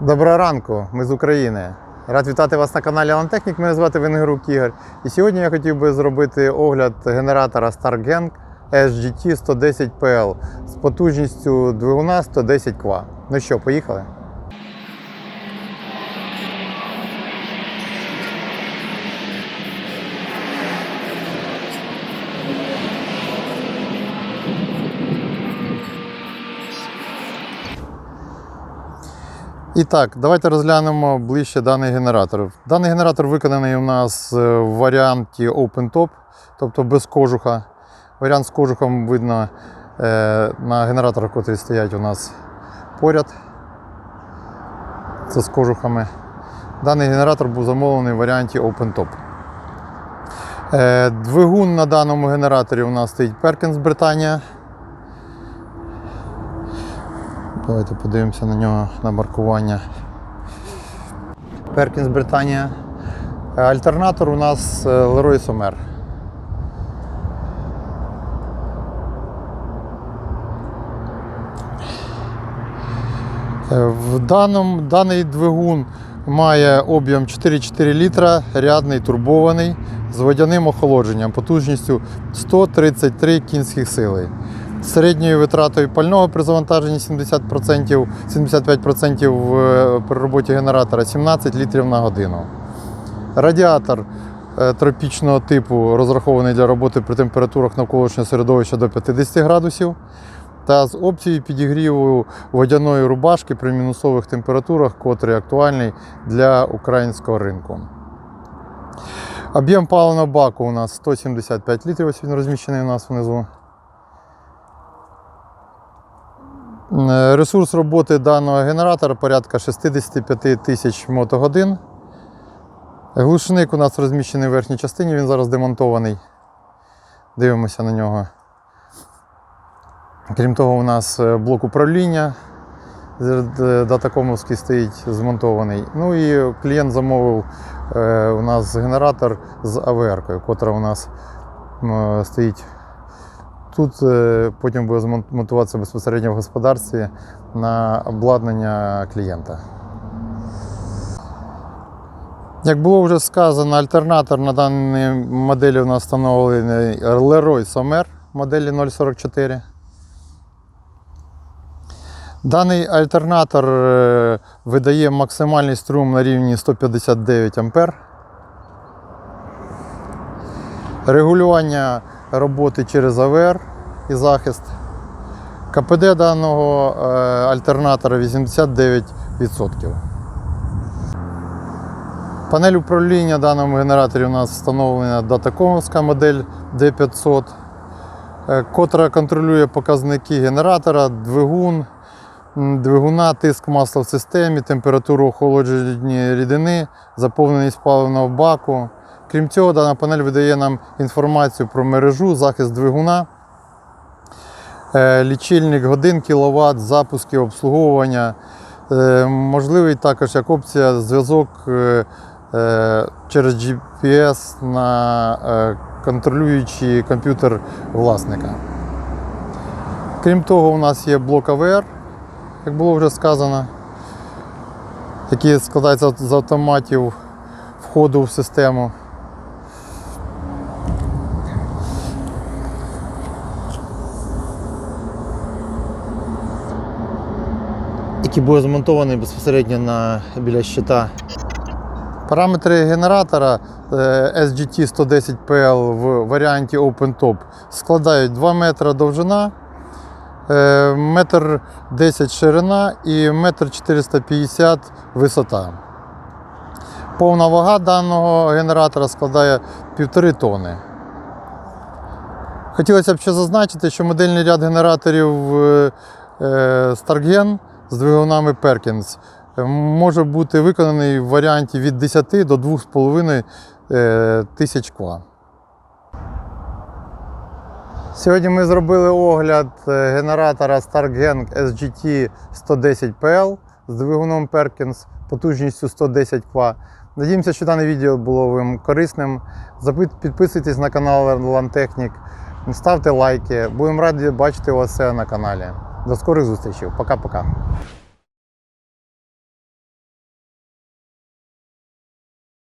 Доброго ранку, ми з України. Рад вітати вас на каналі Лантехнік. Мене звати Венгерук Ігор. І сьогодні я хотів би зробити огляд генератора StarGang SGT 110 PL з потужністю двигуна 110 кВт. Ну що, поїхали? І так, давайте розглянемо ближче даний генератор. Даний генератор виконаний у нас е, в варіанті Open Top, тобто без кожуха. Варіант з кожухом видно е, на генераторах, які стоять у нас поряд. Це з кожухами. Даний генератор був замовлений в варіанті Open Top. Е, Двигун на даному генераторі у нас стоїть Perkins Британія. Давайте подивимося на нього на маркування. Perkins Британія. Е, Альтернатор у нас е, Leroy Somer. Е, В даному, даний двигун має об'єм 4,4 літра, рядний турбований з водяним охолодженням потужністю 133 кінських сили. Середньою витратою пального при завантаженні 70%, 75% при роботі генератора 17 літрів на годину. Радіатор е, тропічного типу розрахований для роботи при температурах навколишнього середовища до 50 градусів та з опцією підігріву водяної рубашки при мінусових температурах, котрий актуальний для українського ринку. Об'єм паливного баку у нас 175 літрів, ось він розміщений у нас внизу. Ресурс роботи даного генератора порядка 65 тисяч мотогодин. Глушник у нас розміщений в верхній частині, він зараз демонтований. Дивимося на нього. Крім того, у нас е, блок управління е, датакомовський стоїть змонтований. Ну і клієнт замовив е, у нас генератор з АВР-кою, котра у нас стоїть тут. е, Потім буде змонтуватися безпосередньо в господарстві на обладнання клієнта. Як було вже сказано, альтернатор на даній моделі у нас встановлений Leroy Somer моделі 044. Даний альтернатор е, видає максимальний струм на рівні 159 А. Регулювання роботи через АВР і захист. КПД даного е, альтернатора 89%. Панель управління даному генераторі у нас встановлена датакомовська модель D500, е, котра контролює показники генератора, двигун, двигуна, тиск масла в системі, температуру охолодження рідини, заповненість паливного баку. Крім цього, дана панель видає нам інформацію про мережу, захист двигуна, е, лічильник годин, кіловат, запуски, обслуговування. Е, Можливий також як опція зв'язок е, через GPS на контролюючий комп'ютер власника. Крім того, у нас є блок АВР, як було вже сказано, який складається з автоматів входу в систему. Який буде змонтований безпосередньо на, біля щита. Параметри генератора е, SGT 110 PL в варіанті OpenTop складають 2 метри довжина, е, метр 10 ширина і метр 450 висота. Повна вага даного генератора складає 1,5 тонни. Хотілося б ще зазначити, що модельний ряд генераторів е, е, Stargen з двигунами Perkins е, може бути виконаний в варіанті від 10 до 2,5 е, тисяч ква. Сьогодні ми зробили огляд е, генератора Stargen SGT 110 PL з двигуном Perkins потужністю 110 ква. Надіємося, що дане відео було вам корисним. Підписуйтесь на канал Лантехнік, ставте лайки. Будемо раді бачити вас на каналі. До скорих зустрічей. Пока-пока.